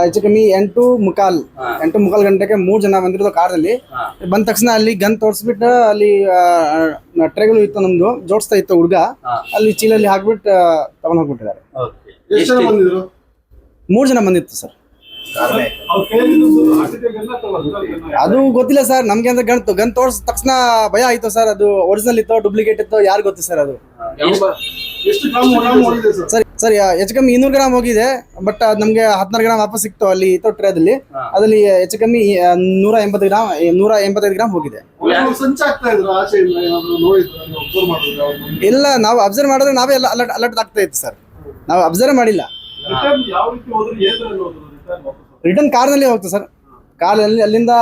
ಹೆಚ್ಚು ಕಮ್ಮಿ ಎಂಟು ಮುಕಾಲ್ ಎಂಟು ಮುಕಾಲ್ ಗಂಟೆಗೆ ಮೂರ್ ಜನ ಬಂದಿರೋದು ಕಾರಲ್ಲಿ ಬಂದ ತಕ್ಷಣ ಅಲ್ಲಿ ಗನ್ ತೋರಿಸ್ಬಿಟ್ಟು ಅಲ್ಲಿ ಟ್ರೇಗಳು ಇತ್ತು ನಮ್ದು ಜೋಡಿಸ್ತಾ ಇತ್ತು ಹುಡುಗ. ಅಲ್ಲಿ ಚೀಲಲ್ಲಿ ಹಾಕ್ಬಿಟ್ಟು ತಗೊಂಡ್ ಹೋಗ್ಬಿಟ್ಟಿದ್ದಾರೆ. ಎಷ್ಟು ಜನ ಬಂದಿದ್ರು? ಮೂರ್ ಜನ ಬಂದಿತ್ತು ಸರ್. ಅದು ಗೊತ್ತಿಲ್ಲ ಸರ್ ನಮ್ಗೆ ಅಂದ್ರೆ ಗನ್ ಗನ್ ತೋರ್ಸ್ ತಕ್ಷಣ ಭಯ ಆಯ್ತು ಸರ್ ಅದು ಒರಿಜಿನಲ್ ಇತ್ತು ಡೂಪ್ಲಿಕೇಟ್ ಇತ್ತು ಯಾರು ಗೊತ್ತು ಸರ್ ಅದು. ಸರ್? ಹೆಚ್ಚು ಕಮ್ಮಿ ಇನ್ನೂರು ಗ್ರಾಮ್ ಹೋಗಿದೆ ಬಟ್ ಅದು ನಮ್ಗೆ ಹದಿನಾರು ಗ್ರಾಮ್ ವಾಪಸ್ ಸಿಕ್ತು ಅಲ್ಲಿ ಇತ್ತು ಟ್ರೇದಲ್ಲಿ ಅದ್ರಲ್ಲಿ. ಹೆಚ್ಚು ಕಮ್ಮಿ ನೂರ ಎಂಬತ್ತು ಗ್ರಾಮ್ ನೂರ ಎಂಬತ್ತೈದು ಗ್ರಾಮ್ ಹೋಗಿದೆ. ಇಲ್ಲ ನಾವು ಅಬ್ಸರ್ವ್ ಮಾಡಿದ್ರೆ ನಾವೇ ಎಲ್ಲ ಅಲರ್ಟ್ ಅಲರ್ಟ್ ಆಗ್ತಾ ಇತ್ತು ಸರ್. ನಾವು ಅಬ್ಸರ್ವ್ ಮಾಡಿಲ್ಲ. ರಿಟರ್ನ್ ಕಾರ್ನಲ್ಲಿ ಹೋಗ್ತು ಸರ್. ಕಾರಲ್ಲಿ ಅಲ್ಲಿಂದ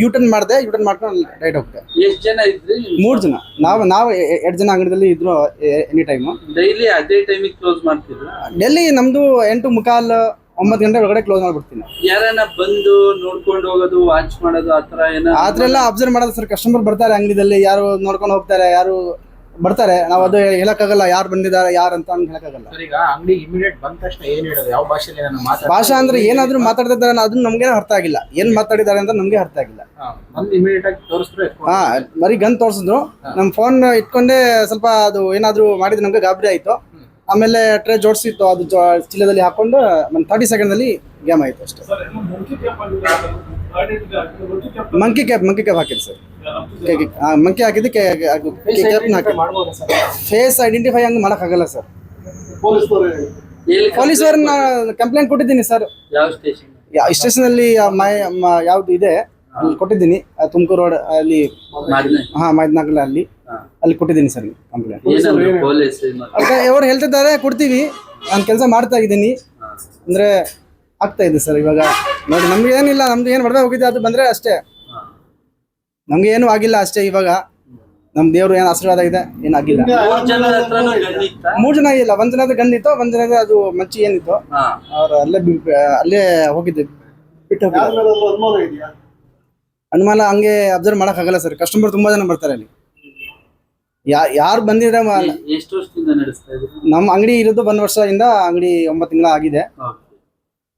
ಯೂಟರ್ನ್ ಮಾಡಿದೆ ಯೂಟರ್ನ್ ಮಾಡ್ಕೊಂಡು ರೈಟ್ ಹೋಗ್ತೆ ಎಷ್ಟು ಜನ ಇದ್ರಿ? ಮೂರು ಜನ. ನಾವು ನಾವು ಎರಡು ಜನ ಅಂಗಡಿಯಲ್ಲಿ ಇದ್ರು ಎನಿ ಟೈಮು ಡೈಲಿ ಅದೇ ಟೈಮಿಗೆ ಕ್ಲೋಸ್ ಮಾಡ್ತಿದ್ರು ಡೆಲ್ಲಿ ನಮ್ದು ಎಂಟು ಮುಕಾಲ್ ಒಂಬತ್ತು ಗಂಟೆ ಒಳಗಡೆ ಕ್ಲೋಸ್ ಮಾಡ್ಬಿಡ್ತೀನಿ ಯಾರನ್ನ ಬಂದು ನೋಡ್ಕೊಂಡು ಹೋಗೋದು ವಾಚ್ ಮಾಡೋದು ಆ ಥರ ಏನೋ ಆದ್ರೆಲ್ಲ ಅಬ್ಸರ್ವ್ ಮಾಡೋದು ಸರ್. ಕಸ್ಟಮರ್ ಬರ್ತಾರೆ ಅಂಗಡಿದಲ್ಲಿ ಯಾರು ನೋಡ್ಕೊಂಡು ಹೋಗ್ತಾರೆ ಯಾರು ಬರ್ತಾರೆ. ನಾವು ಅದು ಹೇಳಕ್ಕಾಗಲ್ಲ ಯಾರು ಬಂದಿದ್ದಾರೆ ಯಾರು ಅಂತ ಅಂತ ಹೇಳಕ್ಕಾಗಲ್ಲ. ಸರ್ ಈಗ ಅಂಗಡಿ ಇಮಿಡಿಯೇಟ್ ಬಂದ ತಕ್ಷಣ ಏನ್ ಹೇಳೋದು? ಯಾವ ಭಾಷೆಯಲ್ಲಿ ನಾನು ಮಾತಾಡ ಭಾಷಾ ಅಂದ್ರೆ ಏನಾದ್ರೂ ಮಾತಾಡ್ತಿದ್ದಾರೆ ಅದನ್ನ ನಮ್ಗೆ ಅರ್ಥ ಆಗಿಲ್ಲ. ಏನ್ ಮಾತಾಡಿದ್ದಾರೆ ಅಂತ ನಮ್ಗೆ ಅರ್ಥ ಆಗಿಲ್ಲ. ಬಂದು ಇಮಿಡಿಯೇಟ್ ಆಗಿ ತೋರಿಸಿದ್ರೆ ಹಾ ಬರೀ ಗನ್ ತೋರ್ಸಿದ್ರು. ನಮ್ ಫೋನ್ ಇಟ್ಕೊಂಡೆ ಸ್ವಲ್ಪ ಅದು ಏನಾದ್ರೂ ಮಾಡಿದ್ರೆ ನಮ್ಗೆ ಗಾಬರಿ ಆಯ್ತು. ಆಮೇಲೆ ಟ್ರೇ ಜೋಡಿಸಿತ್ತು ಅದು ಜೋ- ಚೀಲದಲ್ಲಿ ಹಾಕೊಂಡು ಒಂದು ತರ್ಟಿ ಸೆಕೆಂಡ್ ಅಲ್ಲಿ ಗೇಮ್ ಆಯ್ತು ಅಷ್ಟೇ. ಮಂಕಿ ಕ್ಯಾಪ್ ಮಂಕಿ ಕ್ಯಾಪ್ ಹಾಕಿದ್ರು ಸರ್. ಮಂಕಿ ಹಾಕಿದ್ದಕ್ಕೆ ಫೇಸ್ ಐಡೆಂಟಿಫೈ ಹಂಗೆ ಮಾಡೋಕ್ಕಾಗಲ್ಲ ಸರ್. ಪೊಲೀಸ್ ಕಂಪ್ಲೇಂಟ್ ಕೊಟ್ಟಿದ್ದೀನಿ ಸರ್. ಯಾವ ಸ್ಟೇಷನ್ ಸ್ಟೇಷನ್ ಅಲ್ಲಿ ಮೈ ಮ- ಯಾವ್ದು ಇದೆ ಅಲ್ಲಿ ಕೊಟ್ಟಿದ್ದೀನಿ. ತುಮಕೂರು ರೋಡ್ ಅಲ್ಲಿ ಮಾಡಿದ್ನೆ ಹಾ ಮೈದ್ನಾಗಲ ಅಲ್ಲಿ. ಅಲ್ಲಿ ಕೊಟ್ಟಿದ್ದೀನಿ ಸರ್ ಕಂಪ್ಲೇಂಟ್ ಅವ್ರು ಹೇಳ್ತಿದ್ದಾರೆ ಕೊಡ್ತೀವಿ. ನಾನು ಕೆಲಸ ಮಾಡ್ತಾ ಇದ್ದೀನಿ. ಅಂದ್ರೆ ಆಗ್ತಾ ಇದೆ ಸರ್ ಇವಾಗ. ನೋಡಿ ನಮ್ಗೆ ಏನಿಲ್ಲ ನಮ್ದು ಏನು ಹೊಡೆದ ಹೋಗಿದ್ದೆ ಅದು ಬಂದ್ರೆ ಅಷ್ಟೇ. ನಮ್ಗೆ ಏನು ಆಗಿಲ್ಲ ಅಷ್ಟೇ ಇವಾಗ. ನಮ್ ದೇವ್ರು ಏನು ಆಶೀರ್ವಾದ ಇದೆ? ಏನಾಗಿಲ್ಲ ಮೂರ್ ಜನ ಗನ್ ಜನ ಇಲ್ಲ. ಒಂದ್ ಜನದ ಗಂಡಿತ್ತು ಒಂದ್ ಜನ ಅದು ಮಚ್ಚಿ ಏನಿತ್ತು. ಅವ್ರ ಅಲ್ಲೇ ಬಿ- ಅಲ್ಲೇ ಹೋಗಿದ್ದೆ ಬಿಟ್ಟು ಅನುಮಾನ ಹಂಗೆ ಅಬ್ಸರ್ವ್ ಆಗಲ್ಲ ಸರ್. ಕಸ್ಟಮರ್ ತುಂಬಾ ಜನ ಬರ್ತಾರೆ ಅಲ್ಲಿ. ಯಾ ಯಾರು ಬಂದಿದ್ರೆ ನಮ್ ಎಷ್ಟು ವರ್ಷದಿಂದ ನಡೆಸ್ತಾ ಇದ್ರು ನಮ್ಮ ಅಂಗಡಿ ಇರೋದು ಒಂದ್ ವರ್ಷದಿಂದ ಅಂಗಡಿ ಒಂಬತ್ತು ತಿಂಗಳ ಆಗಿದೆ.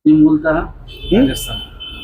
ನಿಮ್ ಮೂಲತಃ? ಹ್ಮ್? ರಾಜಸ್ಥಾನ.